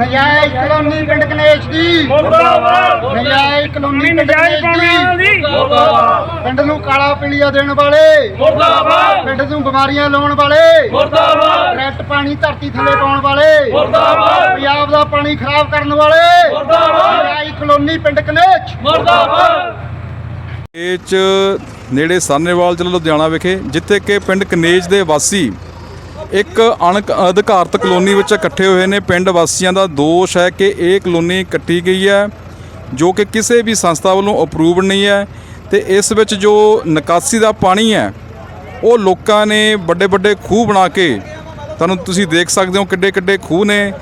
ਨਜਾਇਜ਼ ਕਲੋਨੀ ਪਿੰਡ ਕਨੇਸ਼ ਦੀ। ਮੁਰਦਾਬਾਦ। ਨਜਾਇਜ਼ ਕਲੋਨੀ ਪਿੰਡ ਨਜਾਇਜ਼ ਕਨੇਸ਼ ਪਾਉਣਾ ਦੀ ਦੀ। ਮੁਰਦਾਬਾਦ। ਪਿੰਡ ਨੂੰ ਕਾਲਾ ਪੀਲੀਆ ਦੇਣ ਵਾਲੇ। ਮੁਰਦਾਬਾਦ। ਪਿੰਡ ਨੂੰ ਬਿਮਾਰੀਆਂ ਲਾਉਣ ਵਾਲੇ। ਮੁਰਦਾਬਾਦ। ਕਰੈਕਟ ਪਾਣੀ ਧਰਤੀ ਥੱਲੇ ਪਾਉਣ ਵਾਲੇ। ਮੁਰਦਾਬਾਦ। ਪੰਜਾਬ ਦਾ ਪਾਣੀ ਖਰਾਬ ਕਰਨ ਵਾਲੇ। ਮੁਰਦਾਬਾਦ। ਨਜਾਇਜ਼ ਕਲੋਨੀ ਪਿੰਡ ਕਨੇਸ਼। ਮੁਰਦਾਬਾਦ। ਇਹ ਚ ਨੇੜੇ ਸਾਨੇਵਾਲ ਜ਼ਿਲ੍ਹਾ ਲੁਧਿਆਣਾ ਵਿਖੇ ਜਿੱਥੇ ਕਿ ਪਿੰਡ ਕਨੇਜ ਦੇ ਵਾਸੀ ਇੱਕ ਅਣਕ ਅਧਿਕਾਰਤ ਕਲੋਨੀ ਵਿੱਚ ਇਕੱਠੇ ਹੋਏ ਨੇ। ਪਿੰਡ ਵਾਸੀਆਂ ਦਾ ਦੋਸ਼ ਹੈ ਕਿ ਇਹ ਕਲੋਨੀ ਕੱਟੀ ਗਈ ਹੈ, ਜੋ ਕਿ ਕਿਸੇ ਵੀ ਸੰਸਥਾ ਵੱਲੋਂ ਅਪਰੂਵਡ ਨਹੀਂ ਹੈ ਤੇ ਇਸ ਵਿੱਚ ਜੋ ਨਿਕਾਸੀ ਦਾ ਪਾਣੀ ਹੈ, ਉਹ ਲੋਕਾਂ ਨੇ ਵੱਡੇ ਵੱਡੇ ਖੂਹ ਬਣਾ ਕੇ, ਤੁਹਾਨੂੰ ਤੁਸੀਂ ਦੇਖ ਸਕਦੇ ਹੋ ਕਿੱਡੇ ਕਿੱਡੇ ਖੂਹ ਨੇ।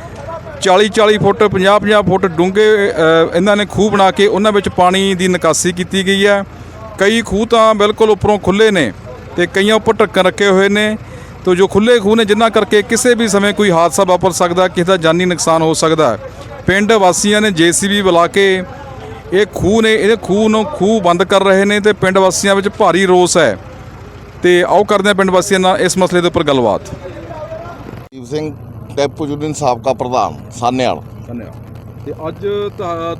40 40 ਫੁੱਟ 50 50 ਫੁੱਟ ਡੂੰਘੇ ਇਹਨਾਂ ਨੇ ਖੂਹ ਬਣਾ ਕੇ ਉਹਨਾਂ ਵਿੱਚ ਪਾਣੀ ਦੀ ਨਿਕਾਸੀ ਕੀਤੀ ਗਈ ਹੈ। ਕਈ ਖੂਹ ਤਾਂ ਬਿਲਕੁਲ ਉੱਪਰੋਂ ਖੁੱਲੇ ਨੇ ਤੇ ਕਈਆਂ ਉੱਪਰ ਢੱਕਣ ਰੱਖੇ ਹੋਏ ਨੇ। ਤੋ ਜੋ ਖੁੱਲੇ ਖੂਹ ਨੇ ਜਿਨ੍ਹਾਂ ਕਰਕੇ ਕਿਸੇ ਵੀ ਸਮੇਂ ਕੋਈ ਹਾਦਸਾ ਵਾਪਰ ਸਕਦਾ ਕਿਸੇ ਦਾ ਜਾਨੀ ਨੁਕਸਾਨ ਹੋ ਸਕਦਾ। ਪਿੰਡ ਵਾਸੀਆਂ ਨੇ ਜੀਸੀਬੀ ਬੁਲਾ ਕੇ ਇਹ ਖੂਹ ਨੇ ਇਹ ਖੂਹ ਨੂੰ ਖੂਹ ਬੰਦ ਕਰ ਰਹੇ ਨੇ ਤੇ ਪਿੰਡ ਵਾਸੀਆਂ ਵਿੱਚ ਭਾਰੀ ਰੋਸ ਹੈ। ਤੇ ਆਓ ਕਰਦੇ ਹਾਂ ਪਿੰਡ ਵਾਸੀਆਂ ਨਾਲ ਇਸ ਮਸਲੇ ਦੇ ਉੱਪਰ ਗੱਲਬਾਤ। ਜੀਵ ਸਿੰਘ ਟੈਪੂ ਯੂਨੀਅਨ ਸਾਬਕਾ ਪ੍ਰਧਾਨ ਸਾਨੇਵਾਲ। ਧੰਨਵਾਦ ਤੇ ਅੱਜ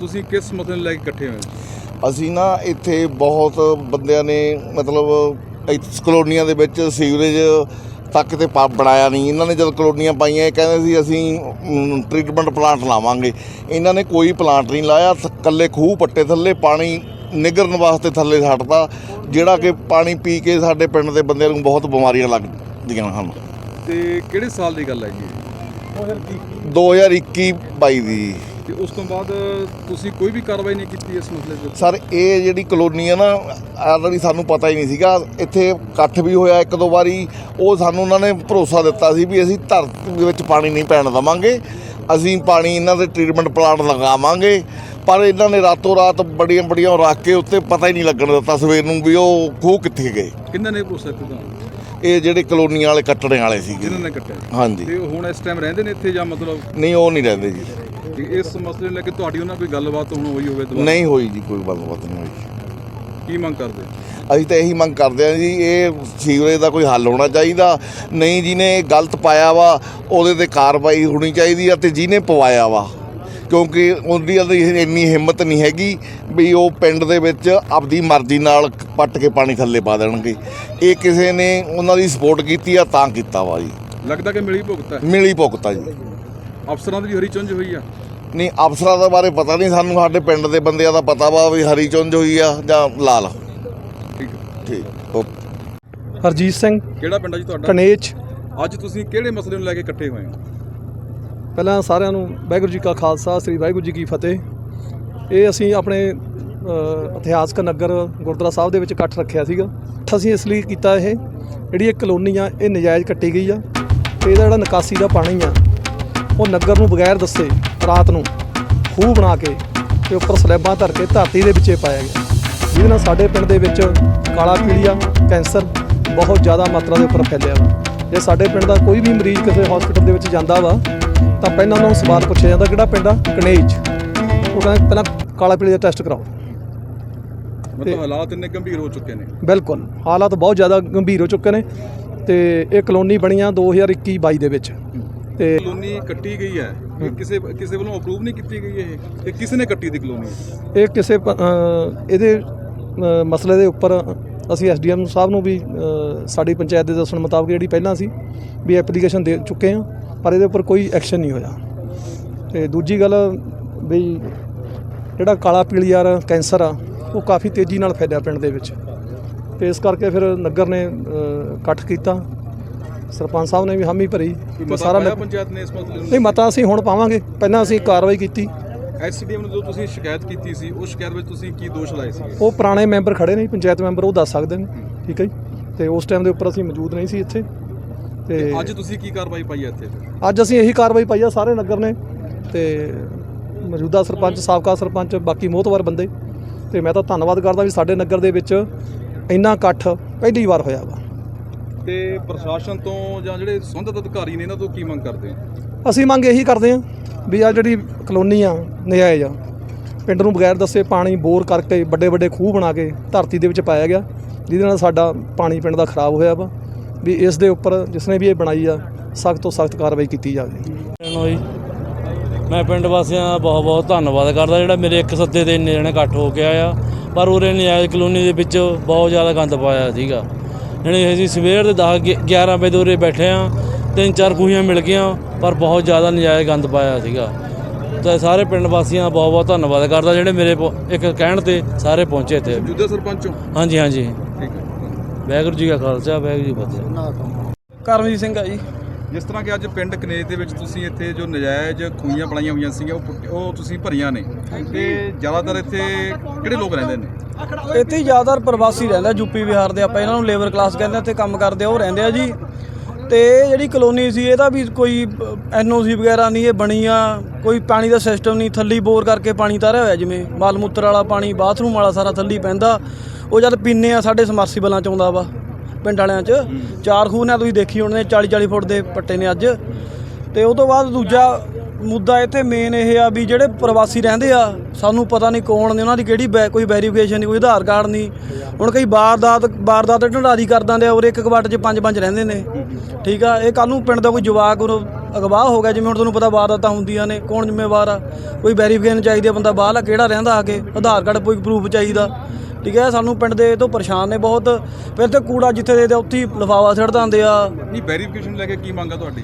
ਤੁਸੀਂ ਕਿਸ ਮਸਲੇ ਨੂੰ ਲੈ ਕੇ ਇਕੱਠੇ ਹੋਏ ਅਸੀਂ ਨਾ ਇੱਥੇ ਬਹੁਤ ਬੰਦਿਆਂ ਨੇ ਮਤਲਬ ਇਸ ਕਲੋਨੀਆਂ ਦੇ ਵਿੱਚ ਸੀਵਰੇਜ ਤੱਕ ਤੇ ਪਾ ਬਣਾਇਆ ਨਹੀਂ। ਇਹਨਾਂ ਨੇ ਜਦ ਕਲੋਨੀਆਂ ਪਾਈਆਂ ਇਹ ਕਹਿੰਦੇ ਸੀ ਅਸੀਂ ਟ੍ਰੀਟਮੈਂਟ ਪਲਾਂਟ ਲਾਵਾਂਗੇ। ਇਹਨਾਂ ਨੇ ਕੋਈ ਪਲਾਂਟ ਨਹੀਂ ਲਾਇਆ। ਇਕੱਲੇ ਖੂਹ ਪੱਟੇ ਥੱਲੇ ਪਾਣੀ ਨਿਗਰਨ ਵਾਸਤੇ ਥੱਲੇ ਛੱਡਤਾ ਜਿਹੜਾ ਕਿ ਪਾਣੀ ਪੀ ਕੇ ਸਾਡੇ ਪਿੰਡ ਦੇ ਬੰਦਿਆਂ ਨੂੰ ਬਹੁਤ ਬਿਮਾਰੀਆਂ ਲੱਗਦੀਆਂ ਹਨ। ਤੇ ਕਿਹੜੇ ਸਾਲ ਦੀ ਗੱਲ ਹੈ ਜੀ। 2021 22 ਦੀ। ਤੇ ਉਸ ਤੋਂ ਬਾਅਦ ਤੁਸੀਂ ਕੋਈ ਵੀ ਕਾਰਵਾਈ ਨਹੀਂ ਕੀਤੀ ਇਸ ਮਸਲੇ ਉੱਤੇ? ਸਰ ਇਹ ਜਿਹੜੀ ਕਲੋਨੀ ਆ ਨਾ ਆਲਰੇਡੀ ਸਾਨੂੰ ਪਤਾ ਹੀ ਨਹੀਂ ਸੀਗਾ। ਇੱਥੇ ਇਕੱਠ ਵੀ ਹੋਇਆ ਇੱਕ ਦੋ ਵਾਰੀ। ਉਹ ਸਾਨੂੰ ਉਹਨਾਂ ਨੇ ਭਰੋਸਾ ਦਿੱਤਾ ਸੀ ਵੀ ਅਸੀਂ ਧਰਤੀ ਦੇ ਵਿੱਚ ਪਾਣੀ ਨਹੀਂ ਪੈਣ ਦਵਾਂਗੇ। ਅਸੀਂ ਪਾਣੀ ਇਹਨਾਂ ਦੇ ਟ੍ਰੀਟਮੈਂਟ ਪਲਾਂਟ ਲਗਾਵਾਂਗੇ। ਪਰ ਇਹਨਾਂ ਨੇ ਰਾਤੋਂ ਰਾਤ ਬੜੀਆਂ ਬੜੀਆਂ ਰੱਖ ਕੇ ਉੱਤੇ ਪਤਾ ਹੀ ਨਹੀਂ ਲੱਗਣ ਦਿੱਤਾ ਸਵੇਰ ਨੂੰ ਵੀ ਉਹ ਖੂਹ ਕਿੱਥੇ ਗਏ। ਕਿੰਨਾ ਨੇ ਭਰੋਸਾ ਕੀਤਾ ਇਹ ਜਿਹੜੇ ਕਲੋਨੀਆਂ ਵਾਲੇ ਕੱਟਣੇ ਵਾਲੇ ਸੀਗੇ। ਜਿਨ੍ਹਾਂ ਨੇ ਕੱਟਿਆ ਹਾਂਜੀ। ਤੇ ਹੁਣ ਇਸ ਟਾਈਮ ਰਹਿੰਦੇ ਨੇ ਇੱਥੇ ਜਾਂ ਮਤਲਬ ਨਹੀਂ ਉਹ ਨਹੀਂ ਰਹਿੰਦੇ ਜੀ। ਇਸ ਮਸਲੇ ਨੂੰ ਲੈ ਕੇ ਤੁਹਾਡੀ ਉਹਨਾਂ ਕੋਈ ਗੱਲਬਾਤ ਹੁਣ ਹੋਈ ਹੋਵੇ ਦੁਬਾਰਾ? ਨਹੀਂ ਹੋਈ ਜੀ ਕੋਈ ਗੱਲਬਾਤ ਨਹੀਂ ਹੋਈ। ਕੀ ਮੰਗ ਕਰਦੇ? ਅਸੀਂ ਤਾਂ ਇਹੀ ਮੰਗ ਕਰਦੇ ਹਾਂ ਜੀ ਇਹ ਸੀਵਰੇਜ ਦਾ ਕੋਈ ਹੱਲ ਹੋਣਾ ਚਾਹੀਦਾ। ਨਹੀਂ ਜਿਹਨੇ ਗਲਤ ਪਾਇਆ ਵਾ ਉਹਦੇ ਤੇ ਕਾਰਵਾਈ ਹੋਣੀ ਚਾਹੀਦੀ ਆ ਤੇ ਜਿਹਨੇ ਪਵਾਇਆ ਵਾ। ਕਿਉਂਕਿ ਉਹਦੀ ਉਹਦੀ ਇੰਨੀ ਹਿੰਮਤ ਨਹੀਂ ਹੈਗੀ ਵੀ ਉਹ ਪਿੰਡ ਦੇ ਵਿੱਚ ਆਪਦੀ ਮਰਜ਼ੀ ਨਾਲ ਪੱਟ ਕੇ ਪਾਣੀ ਥੱਲੇ ਪਾ ਦੇਣਗੇ। ਇਹ ਕਿਸੇ ਨੇ ਉਹਨਾਂ ਦੀ ਸਪੋਰਟ ਕੀਤੀ ਆ ਤਾਂ ਕੀਤਾ ਵਾ ਜੀ। ਲੱਗਦਾ ਕਿ ਮਿਲੀ ਭੁਗਤ ਹੈ। ਮਿਲੀ ਭੁਗਤਾ ਜੀ। ਅਫਸਰਾਂ ਦੀ ਵੀ ਹਰੀ ਚੁੰਝ ਹੋਈ ਆ। ਨਹੀਂ ਅਫਸਰਾਂ ਦੇ ਬਾਰੇ ਪਤਾ ਨਹੀਂ ਸਾਨੂੰ ਸਾਡੇ ਪਿੰਡ ਦੇ ਬੰਦਿਆਂ ਦਾ ਪਤਾ ਵਾ ਵੀ ਹਰੀ ਚੁੰਝ ਹੋਈ ਆ ਜਾਂ ਲਾਲ। ਠੀਕ ਹੈ। ਠੀਕ ਓਕੇ। ਹਰਜੀਤ ਸਿੰਘ ਕਿਹੜਾ ਪਿੰਡ ਹੈ ਜੀ ਤੁਹਾਡਾ? ਕਨੇਚ ਅੱਜ ਤੁਸੀਂ ਕਿਹੜੇ ਮਸਲੇ ਨੂੰ ਲੈ ਕੇ ਇਕੱਠੇ ਹੋਏ ਹੋ? ਪਹਿਲਾਂ ਸਾਰਿਆਂ ਨੂੰ ਵਾਹਿਗੁਰੂ ਜੀ ਕਾ ਖਾਲਸਾ, ਸ੍ਰੀ ਵਾਹਿਗੁਰੂ ਜੀ ਕੀ ਫਤਿਹ। ਇਹ ਅਸੀਂ ਆਪਣੇ ਇਤਿਹਾਸਕ ਨਗਰ ਗੁਰਦੁਆਰਾ ਸਾਹਿਬ ਦੇ ਵਿੱਚ ਇਕੱਠ ਰੱਖਿਆ ਸੀਗਾ। ਅਸੀਂ ਇਸ ਲਈ ਕੀਤਾ ਇਹ, ਜਿਹੜੀ ਇਹ ਕਲੋਨੀ ਆ, ਇਹ ਨਜਾਇਜ਼ ਕੱਟੀ ਗਈ ਆ। ਤੇ ਇਹਦਾ ਜਿਹੜਾ ਨਿਕਾਸੀ ਦਾ ਪਾਣੀ ਆ, ਉਹ ਨਗਰ ਨੂੰ ਬਗੈਰ ਦੱਸੇ ਰਾਤ ਨੂੰ ਖੂਹ ਬਣਾ ਕੇ ਤੇ ਉੱਪਰ ਸਲੈਬਾਂ ਧਰ ਕੇ ਧਰਤੀ ਦੇ ਵਿੱਚੇ ਪਾਇਆ ਗਿਆ। ਜਿਹਦੇ ਨਾਲ ਸਾਡੇ ਪਿੰਡ ਦੇ ਵਿੱਚ ਕਾਲਾ ਪੀਲੀਆ ਕੈਂਸਰ ਬਹੁਤ ਜ਼ਿਆਦਾ ਮਾਤਰਾ ਦੇ ਉੱਪਰ ਫੈਲਿਆ ਵਾ। ਜੇ ਸਾਡੇ ਪਿੰਡ ਦਾ ਕੋਈ ਵੀ ਮਰੀਜ਼ ਕਿਸੇ ਹਸਪੀਟਲ ਦੇ ਵਿੱਚ ਜਾਂਦਾ ਵਾ ਤਾਂ ਪਹਿਲਾਂ ਉਹਨਾਂ ਨੂੰ ਸਵਾਲ ਪੁੱਛਿਆ ਜਾਂਦਾ ਕਿਹੜਾ ਪਿੰਡ ਆ? ਕਨੇਜ। ਉਹ ਕਹਿੰਦੇ ਪਹਿਲਾਂ ਕਾਲਾ ਪੀਲੀਆ ਦਾ ਟੈਸਟ ਕਰਾਓ। ਮਤਲਬ ਹਾਲਾਤ ਇੰਨੇ ਗੰਭੀਰ ਹੋ ਚੁੱਕੇ ਨੇ। ਬਿਲਕੁਲ ਹਾਲਾਤ ਬਹੁਤ ਜ਼ਿਆਦਾ ਗੰਭੀਰ ਹੋ ਚੁੱਕੇ ਨੇ ਤੇ ਇਹ ਕਲੋਨੀ ਬਣੀਆਂ 2021 22 ਦੇ ਵਿੱਚ। ਤੇ ਕਲੋਨੀ ਕੱਟੀ ਗਈ ਹੈ। ਕਿਸੇ ਕਿਸੇ ਵੱਲੋਂ ਅਪਰੂਵ ਨਹੀਂ ਕੀਤੀ ਗਈ ਇਹ? ਤੇ ਕਿਸ ਨੇ ਕੱਟੀ ਦੀ ਕਲੋਨੀ? ਇਹ ਕਿਸੇ ਇਹਦੇ ਮਸਲੇ ਦੇ ਉੱਪਰ ਅਸੀਂ ਐਸਡੀਐਮ ਸਾਹਿਬ ਨੂੰ ਵੀ ਸਾਡੀ ਪੰਚਾਇਤ ਦੇ ਦੱਸਣ ਮੁਤਾਬਕ ਜਿਹੜੀ ਪਹਿਲਾਂ ਸੀ ਵੀ ਐਪਲੀਕੇਸ਼ਨ ਦੇ ਚੁੱਕੇ ਹਾਂ ਪਰ ਇਹਦੇ ਉੱਪਰ ਕੋਈ ਐਕਸ਼ਨ ਨਹੀਂ ਹੋਇਆ। ਤੇ ਦੂਜੀ ਗੱਲ ਵੀ ਜਿਹੜਾ ਕਾਲਾ ਪੀਲੀਆ ਕੈਂਸਰ ਆ ਉਹ ਕਾਫੀ ਤੇਜ਼ੀ ਨਾਲ ਫੈਲਿਆ ਪਿੰਡ ਦੇ ਵਿੱਚ। ਤੇ ਇਸ ਕਰਕੇ ਫਿਰ ਨਗਰ ਨੇ ਇਕੱਠ ਕੀਤਾ। ਸਰਪੰਚ ਸਾਹਿਬ ਨੇ ਵੀ ਹਾਮੀ ਭਰੀ। ਮਤਾ ਸਾਰਾ ਪੰਚਾਇਤ ਨੇ ਇਸ ਮਸਲੇ ਨਹੀਂ ਮਤਾ ਅਸੀਂ ਹੁਣ ਪਾਵਾਂਗੇ। ਪਹਿਲਾਂ ਅਸੀਂ ਕਾਰਵਾਈ ਕੀਤੀ। ਐਸਡੀਐਮ ਨੂੰ ਜੋ ਤੁਸੀਂ ਸ਼ਿਕਾਇਤ ਕੀਤੀ ਸੀ ਉਸ ਸ਼ਿਕਾਇਤ ਵਿੱਚ ਤੁਸੀਂ ਕੀ ਦੋਸ਼ ਲਾਏ ਸੀ? ਉਹ ਪੁਰਾਣੇ ਮੈਂਬਰ ਖੜੇ ਨੇ ਪੰਚਾਇਤ ਮੈਂਬਰ ਉਹ ਦੱਸ ਸਕਦੇ ਨੇ। ਠੀਕ ਹੈ ਜੀ। ਤੇ ਉਸ ਟਾਈਮ ਦੇ ਉੱਪਰ ਅਸੀਂ ਮੌਜੂਦ ਨਹੀਂ ਸੀ ਇੱਥੇ। ਤੇ ਅੱਜ ਤੁਸੀਂ ਕੀ ਕਾਰਵਾਈ ਪਾਈ ਹੈ ਇੱਥੇ? ਅੱਜ ਅਸੀਂ ਇਹੀ ਕਾਰਵਾਈ ਪਾਈ ਆ ਸਾਰੇ ਨਗਰ ਨੇ ਤੇ ਮੌਜੂਦਾ ਸਰਪੰਚ ਸਾਬਕਾ ਸਰਪੰਚ ਬਾਕੀ ਮੋਹਤਵਰ ਬੰਦੇ। ਤੇ ਮੈਂ ਤਾਂ ਧੰਨਵਾਦ ਕਰਦਾ ਵੀ ਸਾਡੇ ਨਗਰ ਦੇ ਵਿੱਚ ਇੰਨਾ ਇਕੱਠ ਪਹਿਲੀ ਵਾਰ ਹੋਇਆ ਵਾ। ਤੇ ਪ੍ਰਸ਼ਾਸਨ ਤੋਂ ਜਾਂ ਜਿਹੜੇ ਸੰਬੰਧਿਤ ਅਧਿਕਾਰੀ ਨੇ ਇਹਨਾਂ ਤੋਂ ਕੀ ਮੰਗ ਕਰਦੇ ਆ? ਅਸੀਂ ਮੰਗ ਇਹੀ ਕਰਦੇ ਹਾਂ ਵੀ ਆ ਜਿਹੜੀ ਕਲੋਨੀ ਆ ਨਜਾਇਜ਼ ਆ ਪਿੰਡ ਨੂੰ ਬਗੈਰ ਦੱਸੇ ਪਾਣੀ ਬੋਰ ਕਰਕੇ ਵੱਡੇ ਵੱਡੇ ਖੂਹ ਬਣਾ ਕੇ ਧਰਤੀ ਦੇ ਵਿੱਚ ਪਾਇਆ ਗਿਆ ਜਿਹਦੇ ਨਾਲ ਸਾਡਾ ਪਾਣੀ ਪਿੰਡ ਦਾ ਖਰਾਬ ਹੋਇਆ ਵਾ। ਵੀ ਇਸ ਦੇ ਉੱਪਰ ਜਿਸਨੇ ਵੀ ਇਹ ਬਣਾਈ ਆ ਸਖਤ ਤੋਂ ਸਖਤ ਕਾਰਵਾਈ ਕੀਤੀ ਜਾਵੇ। ਮੈਂ ਪਿੰਡ ਵਾਸੀਆਂ ਦਾ ਬਹੁਤ ਬਹੁਤ ਧੰਨਵਾਦ ਕਰਦਾ ਜਿਹੜਾ ਮੇਰੇ ਇੱਕ ਸੱਦੇ ਤੇ ਇੰਨੇ ਜਣੇ ਇਕੱਠ ਹੋ ਕੇ ਆਇਆ ਪਰ ਉਰੇ ਨਜਾਇਜ਼ ਕਲੋਨੀ ਦੇ ਵਿੱਚ ਬਹੁਤ ਜ਼ਿਆਦਾ ਗੰਦ ਪਾਇਆ ਸੀਗਾ। ਯਾਨੀ ਅਸੀਂ ਸਵੇਰ ਦੇ 10 11 ਵਜੇ ਦੇ ਉਰੇ ਬੈਠੇ ਆ ਤਿੰਨ ਚਾਰ ਖੂਹੀਆਂ ਮਿਲ ਗਈਆਂ ਪਰ ਬਹੁਤ ਜ਼ਿਆਦਾ ਨਜਾਇਜ਼ ਗੰਦ ਪਾਇਆ ਸੀਗਾ। ਤਾਂ ਸਾਰੇ ਪਿੰਡ ਵਾਸੀਆਂ ਦਾ ਬਹੁਤ ਬਹੁਤ ਧੰਨਵਾਦ ਕਰਦਾ ਜਿਹੜੇ ਮੇਰੇ ਇੱਕ ਕਹਿਣ ਤੇ ਸਾਰੇ ਪਹੁੰਚੇ ਇੱਥੇ ਜੁਦੇ ਸਰਪੰਚੋਂ ਹਾਂਜੀ ਹਾਂਜੀ। ਠੀਕ ਹੈ। ਵਾਹਿਗੁਰੂ ਜੀ ਕਾ ਖਾਲਸਾ ਵਾਹਿਗੁਰੂ ਜੀ ਕੀ ਫਤਿਹ। ਕਰਮਜੀਤ ਸਿੰਘ ਆ ਜੀ। ਜਿਸ ਤਰ੍ਹਾਂ ਕਿ ਅੱਜ ਪਿੰਡ ਕਨੇਜ ਦੇ ਵਿੱਚ ਤੁਸੀਂ ਇੱਥੇ ਜੋ ਨਜਾਇਜ਼ ਖੂਹੀਆਂ ਬਣਾਈਆਂ ਹੋਈਆਂ ਸੀਗੀਆਂ ਉਹ ਪੁੱਟ- ਉਹ ਤੁਸੀਂ ਭਰੀਆਂ ਨੇ। ਤੇ ਜ਼ਿਆਦਾਤਰ ਇੱਥੇ ਕਿਹੜੇ ਲੋਕ ਰਹਿੰਦੇ ਨੇ? ਇੱਥੇ ਜ਼ਿਆਦਾਤਰ ਪ੍ਰਵਾਸੀ ਰਹਿੰਦਾ ਯੂਪੀ ਬਿਹਾਰ ਦੇ ਆਪਾਂ ਇਹਨਾਂ ਨੂੰ ਲੇਬਰ ਕਲਾਸ ਕਹਿੰਦੇ ਆ, ਇੱਥੇ ਕੰਮ ਕਰਦੇ ਆ ਉਹ ਰਹਿੰਦੇ ਆ ਜੀ। ਤੇ ਇਹ ਜਿਹੜੀ ਕਲੋਨੀ ਸੀ ਇਹਦਾ ਵੀ ਕੋਈ ਐਨਓਸੀ ਵਗੈਰਾ ਨਹੀਂ ਇਹ ਬਣੀ ਆ। ਕੋਈ ਪਾਣੀ ਦਾ ਸਿਸਟਮ ਨਹੀਂ ਥੱਲੀ ਬੋਰ ਕਰਕੇ ਪਾਣੀ ਤਾਰਿਆ ਹੋਇਆ ਜਿਵੇਂ ਮਲ ਮੂਤਰ ਵਾਲਾ ਪਾਣੀ ਬਾਥਰੂਮ ਵਾਲਾ ਸਾਰਾ ਥੱਲੀ ਪੈਂਦਾ। ਉਹ ਜਦ ਪੀਨੇ ਆ ਸਾਡੇ ਸਮਰਸੀਬਲਾਂ ਚ ਆਉਂਦਾ ਵਾ ਪਿੰਡ ਵਾਲਿਆਂ ਚ। ਚਾਰ ਖੂਹ ਨੇ ਤੁਸੀਂ ਦੇਖੀ ਹੋਣੇ 40 40 ਫੁੱਟ ਦੇ ਪੱਟੇ ਨੇ ਅੱਜ। ਤੇ ਉਹ ਤੋਂ ਬਾਅਦ ਦੂਜਾ ਮੁੱਦਾ ਇੱਥੇ ਮੇਨ ਇਹ ਆ ਵੀ ਜਿਹੜੇ ਪ੍ਰਵਾਸੀ ਰਹਿੰਦੇ ਆ ਸਾਨੂੰ ਪਤਾ ਨਹੀਂ ਕੌਣ ਨੇ ਉਹਨਾਂ ਦੀ ਕਿਹੜੀ ਕੋਈ ਵੈਰੀਫਿਕੇਸ਼ਨ ਨਹੀਂ ਕੋਈ ਆਧਾਰ ਕਾਰਡ ਨਹੀਂ। ਹੁਣ ਕਈ ਵਾਰਦਾਤ ਵਾਰਦਾਤ ਢੰਡਾਰੀ ਕਰ ਦਿੰਦੇ ਆ ਔਰ ਇੱਕ ਕਵਾਟ 'ਚ ਪੰਜ ਪੰਜ ਰਹਿੰਦੇ ਨੇ। ਠੀਕ ਆ ਇਹ ਕੱਲ ਨੂੰ ਪਿੰਡ ਦਾ ਕੋਈ ਜਵਾਕ ਉਹ ਅਗਵਾਹ ਹੋ ਗਿਆ ਜਿਵੇਂ ਹੁਣ ਤੁਹਾਨੂੰ ਪਤਾ ਵਾਰਦਾਤਾਂ ਹੁੰਦੀਆਂ ਨੇ ਕੌਣ ਜ਼ਿੰਮੇਵਾਰ ਆ? ਕੋਈ ਵੈਰੀਫਿਕੇਸ਼ਨ ਚਾਹੀਦੀ ਆ ਬੰਦਾ ਬਾਹਰਲਾ ਕਿਹੜਾ ਰਹਿੰਦਾ ਆ ਕੇ ਆਧਾਰ ਕਾਰਡ ਕੋਈ ਪ੍ਰੂਫ ਚਾਹੀਦਾ। ਠੀਕ ਹੈ ਸਾਨੂੰ ਪਿੰਡ ਦੇ ਤੋਂ ਪਰੇਸ਼ਾਨ ਨੇ ਬਹੁਤ। ਫਿਰ ਤੇ ਕੂੜਾ ਜਿੱਥੇ ਦੇ ਦੇ ਉੱਥੇ ਹੀ ਲਿਫਾਫਾ ਸਿੱਟ ਦਿੰਦੇ ਆ। ਨਹੀਂ ਵੈਰੀਫਿਕੇਸ਼ਨ ਲੈ ਕੇ ਕੀ ਮੰਗਾ ਤੁਹਾਡੀ?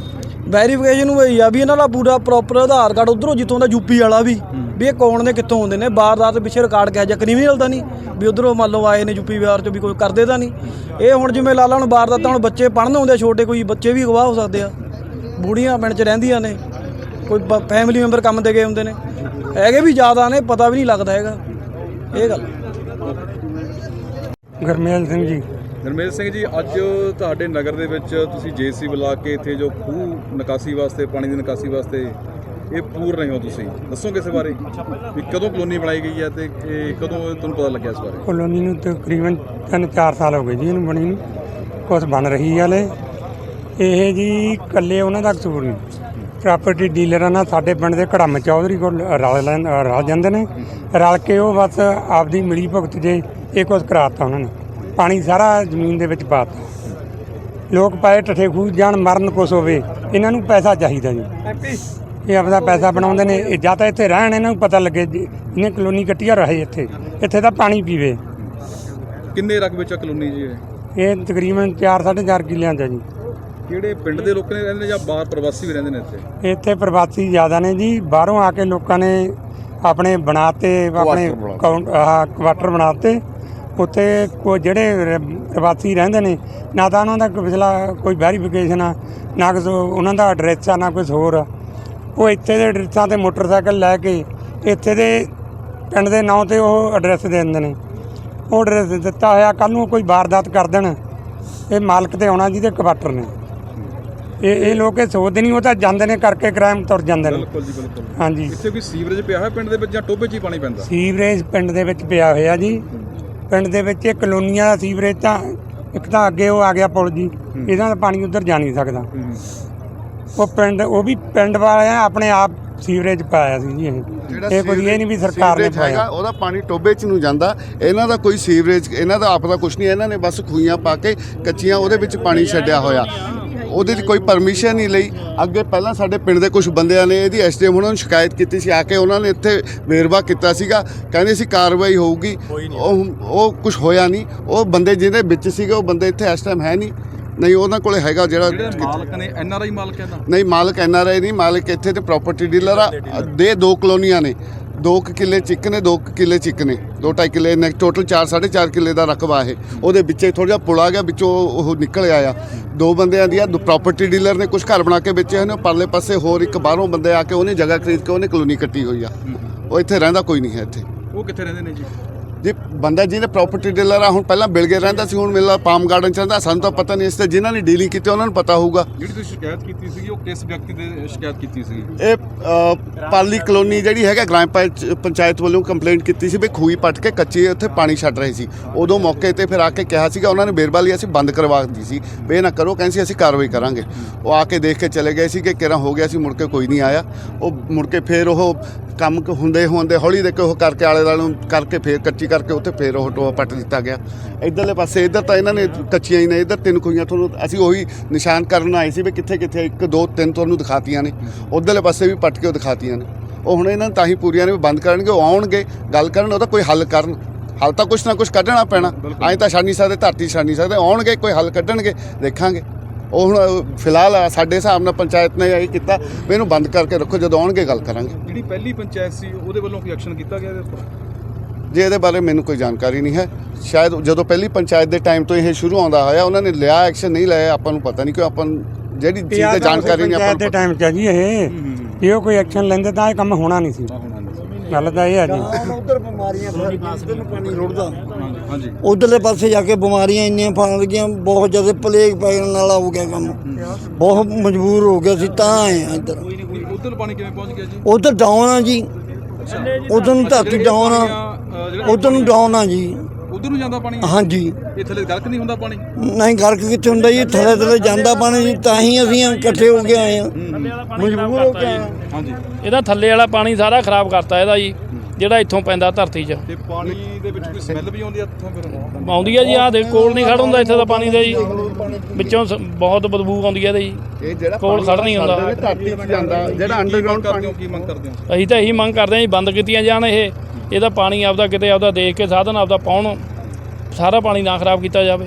ਵੈਰੀਫਿਕੇਸ਼ਨ ਨੂੰ ਇਹ ਆ ਵੀ ਇਹਨਾਂ ਦਾ ਪੂਰਾ ਪ੍ਰੋਪਰ ਆਧਾਰ ਕਾਰਡ ਉਧਰੋਂ ਜਿੱਥੋਂ ਦਾ ਯੂਪੀ ਵਾਲਾ ਵੀ ਵੀ ਇਹ ਕੌਣ ਨੇ ਕਿੱਥੋਂ ਆਉਂਦੇ ਨੇ ਬਾਰ-ਬਾਰ ਪਿੱਛੇ ਰਿਕਾਰਡ ਕਿਹਾ ਜਾਂ ਕ੍ਰਿਮੀਨਲ ਦਾ ਨਹੀਂ। ਵੀ ਉਧਰੋਂ ਮੰਨ ਲਓ ਆਏ ਨੇ ਯੂਪੀ ਬਿਹਾਰ ਚੋਂ ਵੀ ਕੋਈ ਕਰਦੇ ਤਾਂ ਨਹੀਂ। ਇਹ ਹੁਣ ਜਿਵੇਂ ਲਾਲਾ ਹੁਣ ਬਾਰ-ਬਾਰ ਹੁਣ ਬੱਚੇ ਪੜ੍ਹਨ ਆਉਂਦੇ ਛੋਟੇ ਕੋਈ ਬੱਚੇ ਵੀ ਅਗਵਾਹ ਹੋ ਸਕਦੇ ਆ। ਬੁੜੀਆਂ ਪਿੰਡ 'ਚ ਰਹਿੰਦੀਆਂ ਨੇ ਕੋਈ ਫੈਮਿਲੀ ਮੈਂਬਰ ਕੰਮ ਤੇ ਗਏ ਹੁੰਦੇ ਨੇ। ਹੈਗੇ ਵੀ ਜ਼ਿਆਦਾ ਨੇ ਪਤਾ ਵੀ ਨਹੀਂ ਲੱਗਦਾ ਹੈਗਾ। ਇਹ ਗੱਲ। ਗਰਮੇਲ ਸਿੰਘ ਜੀ। ਨਰਮੇਲ ਸਿੰਘ ਜੀ ਅੱਜ ਤੁਹਾਡੇ ਨਗਰ ਦੇ ਵਿੱਚ ਤੁਸੀਂ ਜੇਸੀ ਬੁਲਾ ਕੇ ਇੱਥੇ ਜੋ ਖੂਹ ਨਿਕਾਸੀ ਵਾਸਤੇ ਪਾਣੀ ਦੀ ਨਿਕਾਸੀ ਵਾਸਤੇ ਇਹ ਪੂਰ ਰਹੇ ਹੋ ਤੁਸੀਂ। ਦੱਸੋਗੇ ਇਸ ਬਾਰੇ? ਵੀ ਕਦੋਂ ਕਲੋਨੀ ਬਣਾਈ ਗਈ ਹੈ ਤੇ ਇਹ ਕਦੋਂ ਤੁਹਾਨੂੰ ਪਤਾ ਲੱਗਿਆ ਇਸ ਬਾਰੇ? ਕਲੋਨੀ ਨੂੰ ਤਕਰੀਬਨ 3-4 ਸਾਲ ਹੋ ਗਏ ਜੀ ਇਹਨੂੰ ਬਣੀ ਨੂੰ। ਕੁਛ ਬਣ ਰਹੀ ਹੈ ਹਲੇ। ਇਹ ਜੀ ਇਕੱਲੇ ਉਹਨਾਂ ਦਾ ਕਸੂਰ ਨਹੀਂ। ਪ੍ਰਾਪਰਟੀ ਡੀਲਰਾਂ ਨਾਲ ਸਾਡੇ ਪਿੰਡ ਦੇ ਘੜਮ ਚੌਧਰੀ ਕੋਲ ਰਲ ਲੈਣ ਰਲ ਜਾਂਦੇ ਨੇ। ਰਲ ਕੇ ਉਹ ਬਸ ਆਪਦੀ ਮਿਲੀ ਭੁਗਤ ਜੇ ਇਹ ਕੁਛ ਕਰਾਤਾ ਉਹਨਾਂ ਨੇ। ਪਾਣੀ ਸਾਰਾ ਜ਼ਮੀਨ ਦੇ ਵਿੱਚ ਪਾਤਾ। ਲੋਕ ਪਾਏ ਟੱਠੇ ਖੂਹ ਜਾਣ ਮਰਨ ਕੁਛ ਹੋਵੇ ਇਹਨਾਂ ਨੂੰ ਪੈਸਾ ਚਾਹੀਦਾ ਜੀ। ਇਹ ਆਪਦਾ ਪੈਸਾ ਬਣਾਉਂਦੇ ਨੇ। ਇਹ ਜਾਂ ਤਾਂ ਇੱਥੇ ਰਹਿਣ ਇਹਨਾਂ ਨੂੰ ਪਤਾ ਲੱਗੇ ਇਹਨੇ ਕਲੋਨੀ ਕੱਟੀਆ ਰਹੇ ਇੱਥੇ। ਇੱਥੇ ਤਾਂ ਪਾਣੀ ਪੀਵੇ। ਕਿੰਨੇ ਰਕਬੇ ਚ ਕਲੋਨੀ ਜੀ ਇਹ? ਇਹ ਤਕਰੀਬਨ 4.5 ਕਿੱਲਿਆਂ ਦਾ ਜੀ। ਕਿਹੜੇ ਪਿੰਡ ਦੇ ਲੋਕ ਨੇ ਰਹਿੰਦੇ ਜਾਂ ਬਾਹਰ ਪ੍ਰਵਾਸੀ ਵੀ ਰਹਿੰਦੇ ਨੇ ਇੱਥੇ? ਇੱਥੇ ਪ੍ਰਵਾਸੀ ਜ਼ਿਆਦਾ ਨੇ ਜੀ। ਬਾਹਰੋਂ ਆ ਕੇ ਲੋਕਾਂ ਨੇ ਆਪਣੇ ਬਣਾਤੇ ਆਪਣੇ। ਕਾਊਂਟ ਆਹ ਕੁਆਟਰ ਬਣਾਤੇ। ਉੱਥੇ ਕੋ ਜਿਹੜੇ ਰ- ਪ੍ਰਵਾਸੀ ਰਹਿੰਦੇ ਨੇ ਨਾ ਤਾਂ ਉਹਨਾਂ ਦਾ ਕੋਈ ਪਿਛਲਾ ਕੋਈ ਵੈਰੀਫਿਕੇਸ਼ਨ ਆ ਨਾ ਕੁਛ ਉਹਨਾਂ ਦਾ ਐਡਰੈਸ ਆ ਨਾ ਕੁਝ ਹੋਰ ਆ। ਉਹ ਇੱਥੇ ਦੇ ਐਡਰੈਸਾਂ ਤੇ ਮੋਟਰਸਾਈਕਲ ਲੈ ਕੇ ਇੱਥੇ ਦੇ ਪਿੰਡ ਦੇ ਨਾਂ ਤੇ ਉਹ ਐਡਰੈਸ ਦੇ ਦਿੰਦੇ ਨੇ। ਉਹ ਐਡਰੈਸ ਦਿੱਤਾ ਹੋਇਆ ਕੱਲ ਨੂੰ ਕੋਈ ਵਾਰਦਾਤ ਕਰ ਦੇਣ ਇਹ ਮਾਲਕ ਤੇ ਆਉਣਾ ਜਿਹਦੇ ਕੁਆਟਰ ਨੇ। ਇਹ ਇਹ ਲੋਕ ਇਹ ਸੋਚਦੇ ਨਹੀਂ ਉਹ ਤਾਂ ਜਾਂਦੇ ਨੇ ਕਰਕੇ ਕ੍ਰਾਈਮ ਤੁਰ ਜਾਂਦੇ ਨੇ। ਬਿਲਕੁਲ ਜੀ ਬਿਲਕੁਲ। ਹਾਂਜੀ। ਇੱਥੇ ਕੋਈ ਸੀਵਰੇਜ ਪਿਆ ਹੋਇਆ ਪਿੰਡ ਦੇ ਵਿੱਚ ਜਾਂ ਟੋਬੇ 'ਚ ਹੀ ਪਾਣੀ ਪੈਂਦਾ? ਸੀਵਰੇਜ ਪਿੰਡ ਦੇ ਵਿੱਚ ਪਿਆ ਹੋਇਆ ਜੀ। ਪਿੰਡ ਦੇ ਵਿੱਚ ਇਹ ਕਲੋਨੀਆਂ ਦਾ ਸੀਵਰੇਜ ਤਾਂ ਇੱਕ ਤਾਂ ਅੱਗੇ ਉਹ ਆ ਗਿਆ ਪੁਲ ਜੀ ਇਹਦਾ ਤਾਂ ਪਾਣੀ ਉੱਧਰ ਜਾ ਨਹੀਂ ਸਕਦਾ। ਉਹ ਪਿੰਡ ਉਹ ਵੀ ਪਿੰਡ ਵਾਲਿਆਂ ਆਪਣੇ ਆਪ ਸੀਵਰੇਜ ਪਾਇਆ ਸੀ ਜੀ ਇਹ। ਇਹ ਕੋਈ ਇਹ ਨਹੀਂ ਵੀ ਸਰਕਾਰ ਨੇ ਪਾਇਆ। ਉਹਦਾ ਪਾਣੀ ਟੋਬੇ 'ਚ ਨੂੰ ਜਾਂਦਾ ਇਹਨਾਂ ਦਾ ਕੋਈ ਸੀਵਰੇਜ ਇਹਨਾਂ ਦਾ ਆਪਦਾ ਕੁਝ ਨਹੀਂ ਇਹਨਾਂ ਨੇ ਬਸ ਖੂਈਆਂ ਪਾ ਕੇ ਕੱਚੀਆਂ ਉਹਦੇ ਵਿੱਚ ਪਾਣੀ ਛੱਡਿਆ ਹੋਇਆ। ਉਹਦੇ 'ਚ ਕੋਈ ਪਰਮਿਸ਼ਨ ਨਹੀਂ ਲਈ। ਅੱਗੇ ਪਹਿਲਾਂ ਸਾਡੇ ਪਿੰਡ ਦੇ ਕੁਝ ਬੰਦਿਆਂ ਨੇ ਇਹਦੀ ਐਸਡੀਐਮ ਉਹਨਾਂ ਨੂੰ ਸ਼ਿਕਾਇਤ ਕੀਤੀ ਸੀ। ਆ ਕੇ ਉਹਨਾਂ ਨੇ ਇੱਥੇ ਵੇਰਵਾ ਕੀਤਾ ਸੀਗਾ। ਕਹਿੰਦੇ ਸੀ ਕਾਰਵਾਈ ਹੋਊਗੀ। ਉਹ ਉਹ ਕੁਝ ਹੋਇਆ ਨਹੀਂ। ਉਹ ਬੰਦੇ ਜਿਹਦੇ ਵਿੱਚ ਸੀਗੇ ਉਹ ਬੰਦੇ ਇੱਥੇ ਇਸ ਟਾਈਮ ਹੈ ਨਹੀਂ। ਨਹੀਂ ਉਹਨਾਂ ਕੋਲੇ ਹੈਗਾ ਜਿਹੜਾ ਜਿਹੜੇ ਮਾਲਕ ਨੇ ਐਨ ਆਰ ਆਈ ਮਾਲਕ ਹੈ ਨਾ ਨਹੀਂ ਮਾਲਕ ਐਨ ਆਰ ਆਈ ਨਹੀਂ। ਮਾਲਕ ਇੱਥੇ ਤੇ ਪ੍ਰਾਪਰਟੀ ਡੀਲਰ ਆ। ਦੇ ਦੋ ਕਲੋਨੀਆਂ ਨੇ। ਦੋ ਕੁ ਕਿੱਲੇ ਚਿੱਕ ਨੇ, ਦੋ ਕੁ ਕਿੱਲੇ ਚਿੱਕ ਨੇ। ਦੋ ਢਾਈ ਕਿੱਲੇ ਨੇ ਟੋਟਲ 4 4.5 ਕਿੱਲੇ ਦਾ ਰਕਬਾ ਇਹ। ਉਹਦੇ ਵਿੱਚੇ ਥੋੜਾ ਜਿਹਾ ਪੁਲ ਆ ਗਿਆ, ਵਿੱਚੋਂ ਉਹ ਨਿਕਲ ਆਇਆ। ਦੋ ਬੰਦਿਆਂ ਦੀ ਆ ਪ੍ਰਾਪਰਟੀ ਡੀਲਰ ਨੇ ਕੁਝ ਘਰ ਬਣਾ ਕੇ ਵੇਚੇ ਹਨ ਪਰਲੇ ਪਾਸੇ ਹੋਰ ਇੱਕ ਬਾਹਰੋਂ ਬੰਦੇ ਆ ਕੇ ਉਹਨੇ ਜਗ੍ਹਾ ਖਰੀਦ ਕੇ ਉਹਨੇ ਕਲੋਨੀ ਕੱਟੀ ਹੋਈ ਆ। ਉਹ ਇੱਥੇ ਰਹਿੰਦਾ ਕੋਈ ਨਹੀਂ ਹੈ ਇੱਥੇ। ਉਹ ਕਿੱਥੇ ਰਹਿੰਦੇ ਨੇ ਜੀ? ਜੇ ਬੰਦਾ ਜਿਹਨੇ ਪ੍ਰਾਪਰਟੀ ਡੀਲਰ ਆ ਹੁਣ ਪਹਿਲਾਂ ਬਿਲਗੇ ਰਹਿੰਦਾ ਸੀ ਹੁਣ ਮਿਲਦਾ ਪਾਮ ਗਾਰਡਨ ਚ ਰਹਿੰਦਾ ਸਾਨੂੰ ਤਾਂ ਪਤਾ ਨਹੀਂ ਇਸ ਤੇ ਜਿਨ੍ਹਾਂ ਨੇ ਡੀਲਿੰਗ ਕੀਤੀ ਉਹਨਾਂ ਨੂੰ ਪਤਾ ਹੋਊਗਾ। ਜਿਹੜੀ ਤੁਸੀਂ ਸ਼ਿਕਾਇਤ ਕੀਤੀ ਸੀਗੀ ਉਹ ਕਿਸ ਵਿਅਕਤੀ ਦੇ ਸ਼ਿਕਾਇਤ ਕੀਤੀ ਸੀ ਇਹ ਪਾਲੀ ਕਲੋਨੀ ਜਿਹੜੀ ਹੈਗਾ ਗ੍ਰਾਮ ਪੰਚ- ਪੰਚਾਇਤ ਵੱਲੋਂ ਕੰਪਲੇਂਟ ਕੀਤੀ ਸੀ ਵੀ ਖੂਹੀ ਪੱਟ ਕੇ ਕੱਚੀ ਉੱਥੇ ਪਾਣੀ ਛੱਡ ਰਹੇ ਸੀ। ਉਦੋਂ ਮੌਕੇ ਤੇ ਫਿਰ ਆ ਕੇ ਕਿਹਾ ਸੀਗਾ ਉਹਨਾਂ ਨੇ ਬੇਰਬਾਲੀ ਅਸੀਂ ਬੰਦ ਕਰਵਾ ਦਿੱਤੀ ਸੀ। ਵੀ ਨਾ ਕਰੋ ਕਹਿੰਦੇ ਸੀ ਅਸੀਂ ਕਾਰਵਾਈ ਕਰਾਂਗੇ। ਉਹ ਆ ਕੇ ਦੇਖ ਕੇ ਚਲੇ ਗਏ ਸੀ ਕਿ ਕਿਹੜਾ ਹੋ ਗਿਆ ਸੀ ਮੁੜ ਕੇ ਕੋਈ ਨਹੀਂ ਆਇਆ। ਉਹ ਮੁੜ ਕੇ ਫਿਰ ਉਹ ਕੰਮ ਹੁੰਦੇ ਹੁੰਦੇ ਹੌਲੀ ਦੇ ਕੇ ਉਹ ਕਰਕੇ ਆਲੇ ਦੁਆਲੇ ਨੂੰ ਕਰਕੇ ਫੇਰ ਕੱਚੀ ਕਰਕੇ ਉੱਥੇ ਫੇਰ ਉਹ ਟੋਆ ਪੱਟ ਦਿੱਤਾ ਗਿਆ। ਇਧਰਲੇ ਪਾਸੇ ਇਧਰ ਤਾਂ ਇਹਨਾਂ ਨੇ ਕੱਚੀਆਂ ਹੀ ਨੇ ਇਧਰ ਤਿੰਨ ਖੂਹੀਆਂ ਤੁਹਾਨੂੰ ਅਸੀਂ ਉਹੀ ਨਿਸ਼ਾਨ ਕਰਨ ਆਏ ਸੀ ਵੀ ਕਿੱਥੇ ਕਿੱਥੇ ਇੱਕ ਦੋ ਤਿੰਨ ਤੁਹਾਨੂੰ ਦਿਖਾਤੀਆਂ ਨੇ ਉਧਰਲੇ ਪਾਸੇ ਵੀ ਪੱਟ ਕੇ ਉਹ ਦਿਖਾਤੀਆਂ ਨੇ। ਉਹ ਹੁਣ ਇਹਨਾਂ ਨੂੰ ਤਾਂ ਹੀ ਪੂਰੀਆਂ ਨੇ ਬੰਦ ਕਰਨਗੇ ਉਹ ਆਉਣਗੇ ਗੱਲ ਕਰਨ ਉਹਦਾ ਕੋਈ ਹੱਲ ਕਰਨ। ਹੱਲ ਤਾਂ ਕੁਛ ਨਾ ਕੁਛ ਕੱਢਣਾ ਪੈਣਾ ਐਂ ਤਾਂ ਛੱਡ ਨਹੀਂ ਸਕਦੇ ਧਰਤੀ ਛੱਡ ਨਹੀਂ ਸਕਦੇ ਆਉਣਗੇ ਕੋਈ ਹੱਲ ਕੱਢਣਗੇ ਦੇਖਾਂਗੇ। ਉਹ ਹੁਣ ਫਿਲਹਾਲ ਸਾਡੇ ਹਿਸਾਬ ਨਾਲ ਪੰਚਾਇਤ ਨੇ ਇਹ ਕੀਤਾ। ਵੀ ਇਹਨੂੰ ਬੰਦ ਕਰਕੇ ਰੱਖੋ ਜਦੋਂ ਆਉਣਗੇ ਗੱਲ ਕਰਾਂਗੇ। ਜਿਹੜੀ ਪਹਿਲੀ ਪੰਚਾਇਤ ਸੀ ਉਹਦੇ ਵੱਲੋਂ ਕੋਈ ਐਕਸ਼ਨ ਕੀਤਾ ਗਿਆ ਇਹਦੇ ਉੱਪਰ? ਜੇ ਇਹਦੇ ਬਾਰੇ ਮੈਨੂੰ ਕੋਈ ਜਾਣਕਾਰੀ ਨਹੀਂ ਹੈ। ਸ਼ਾਇਦ ਜਦੋਂ ਪਹਿਲੀ ਪੰਚਾਇਤ ਦੇ ਟਾਈਮ ਤੋਂ ਇਹ ਸ਼ੁਰੂ ਆਉਂਦਾ ਹੋਇਆ ਉਹਨਾਂ ਨੇ ਲਿਆ ਐਕਸ਼ਨ ਨਹੀਂ ਲਿਆ ਆਪਾਂ ਨੂੰ ਪਤਾ ਨਹੀਂ ਕਿ ਆਪਾਂ ਜਿਹੜੀ ਚੀਜ਼ ਦੀ ਜਾਣਕਾਰੀ ਨਹੀਂ ਆਪਾਂ ਨੂੰ। ਟਾਈਮ 'ਚ ਜੀ ਇਹ। ਜੇ ਉਹ ਕੋਈ ਐਕਸ਼ਨ ਲੈਂਦੇ ਤਾਂ ਇਹ ਕੰਮ ਹੋਣਾ ਨਹੀਂ ਸੀ। ਗੱਲ ਤਾਂ ਇਹ ਹੈ ਜੀ। ਉਧਰ ਬਿਮਾਰੀਆਂ ਪਾਣੀ ਰੁੜਦਾ ਹਾਂਜੀ। ਉਧਰਲੇ ਪਾਸੇ ਜਾ ਕੇ ਬਿਮਾਰੀਆਂ ਇੰਨੀਆਂ ਫੈਲ ਗਈਆਂ ਬਹੁਤ ਜ਼ਿਆਦਾ ਪਲੇਗ ਪੈਣ ਵਾਲਾ ਹੋ ਗਿਆ ਕੰਮ। ਬਹੁਤ ਮਜਬੂਰ ਹੋ ਗਿਆ ਸੀ ਤਾਂ ਆਏ ਆ ਇੱਧਰ। ਉਧਰ ਪਾਣੀ ਕਿਵੇਂ ਪਹੁੰਚ ਗਿਆ ਜੀ? ਉਧਰ ਡਾਊਨ ਆ ਜੀ। ਉਧਰ ਨੂੰ ਧਰਤੀ ਡਾਊਨ ਆ। ਉਧਰ ਨੂੰ ਡਾਊਨ ਆ ਜੀ। ਉਧਰ ਨੂੰ ਜਾਂਦਾ ਪਾਣੀ? ਹਾਂਜੀ। ਇਹ ਥੱਲੇ ਗਲਕ ਨਹੀਂ ਹੁੰਦਾ ਪਾਣੀ? ਨਹੀਂ ਗਰਕ ਕਿੱਥੇ ਹੁੰਦਾ ਜੀ? ਥੱਲੇ ਥੱਲੇ ਜਾਂਦਾ ਪਾਣੀ ਜੀ ਤਾਂ ਹੀ ਅਸੀਂ ਇਕੱਠੇ ਹੋ ਕੇ ਆਏ ਆ। ਮਜਬੂਰ ਹੋ ਕੇ ਆਏ ਹਾਂਜੀ। ਇਹਦਾ ਥੱਲੇ ਵਾਲਾ ਪਾਣੀ ਸਾਰਾ ਖਰਾਬ ਕਰਤਾ ਇਹਦਾ ਜੀ। ਜਿਹੜਾ ਇੱਥੋਂ ਪੈਂਦਾ ਧਰਤੀ 'ਚ। ਤੇ ਪਾਣੀ ਦੇ ਵਿੱਚ ਕੋਈ ਸਮੈਲ ਵੀ ਆਉਂਦੀ ਆ ਇੱਥੋਂ ਫਿਰ? ਆਉਂਦੀ ਹੈ ਜੀ ਆਹ ਦੇ ਕੋਲ ਨਹੀਂ ਖੜ ਹੁੰਦਾ ਇੱਥੇ ਦਾ ਪਾਣੀ ਦਾ ਜੀ। ਵਿੱਚੋਂ ਸ- ਬਹੁਤ ਬਦਬੂ ਆਉਂਦੀ ਹੈ ਇਹਦੇ ਜੀ। ਇਹ ਜਿਹੜਾ ਕੋਲ ਖੜ ਨਹੀਂ ਹੁੰਦਾ। ਧਰਤੀ 'ਚ ਜਾਂਦਾ ਜਿਹੜਾ ਅੰਡਰਗਰਾਉਂਡ ਕਰਦੇ ਪਾਣੀ ਹੋ ਕੀ ਮੰਗ ਕਰਦੇ ਹੋ? ਅਸੀਂ ਤਾਂ ਇਹੀ ਮੰਗ ਕਰਦੇ ਹਾਂ ਜੀ ਬੰਦ ਕੀਤੀਆਂ ਜਾਣ ਇਹ। ਇਹਦਾ ਪਾਣੀ ਆਪਦਾ ਕਿਤੇ ਆਪਦਾ ਦੇਖ ਕੇ ਸਾਧਨ ਆਪਦਾ ਪਾਉਣ ਸਾਰਾ ਪਾਣੀ ਨਾ ਖਰਾਬ ਕੀਤਾ ਜਾਵੇ।